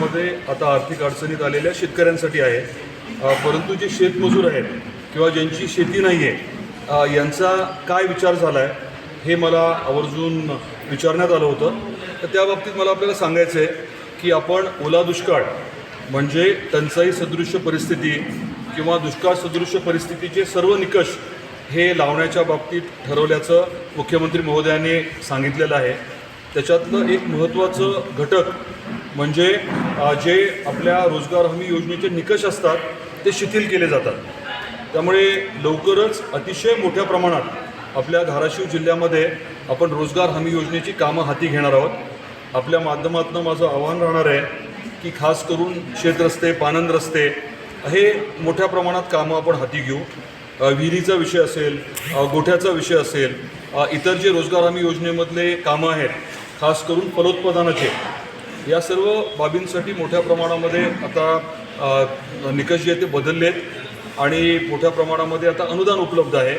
मध्ये आता आर्थिक अडचणीत आलेल्या शेतकऱ्यांसाठी आहे. परंतु जे शेतमजूर आहेत किंवा ज्यांची शेती नाही आहे यांचा काय विचार झाला आहे हे मला आवर्जून विचारण्यात आलं होतं. तर त्या बाबतीत मला आपल्याला सांगायचं आहे की आपण ओला दुष्काळ म्हणजे टंचाई सदृश्य परिस्थिती किंवा दुष्काळ सदृश्य परिस्थितीचे सर्व निकष हे लावण्याच्या बाबतीत ठरवल्याचं मुख्यमंत्री महोदयाने सांगितलेलं आहे. त्याच्यातलं एक महत्त्वाचं घटक म्हणजे जे आपल्या रोजगार हमी योजनेचे निकष असतात ते शिथिल केले जातात. त्यामुळे लवकरच अतिशय मोठ्या प्रमाणात आपल्या धाराशिव जिल्ह्यामध्ये आपण रोजगार हमी योजनेची कामं हाती घेणार आहोत. आपल्या माध्यमातून माझं आव्हान राहणार आहे की खास करून शेतरस्ते पानंद रस्ते हे मोठ्या प्रमाणात कामं आपण हाती घेऊ. विहिरीचा विषय असेल गोठ्याचा विषय असेल इतर जे रोजगार हमी योजनेमधले कामं आहेत खास करून फलोत्पादनाचे या सर्व बाबींसाठी मोठ्या प्रमाणामध्ये आता निकष जे आहेत ते आहेत आणि मोठ्या प्रमाणामध्ये आता अनुदान उपलब्ध आहे.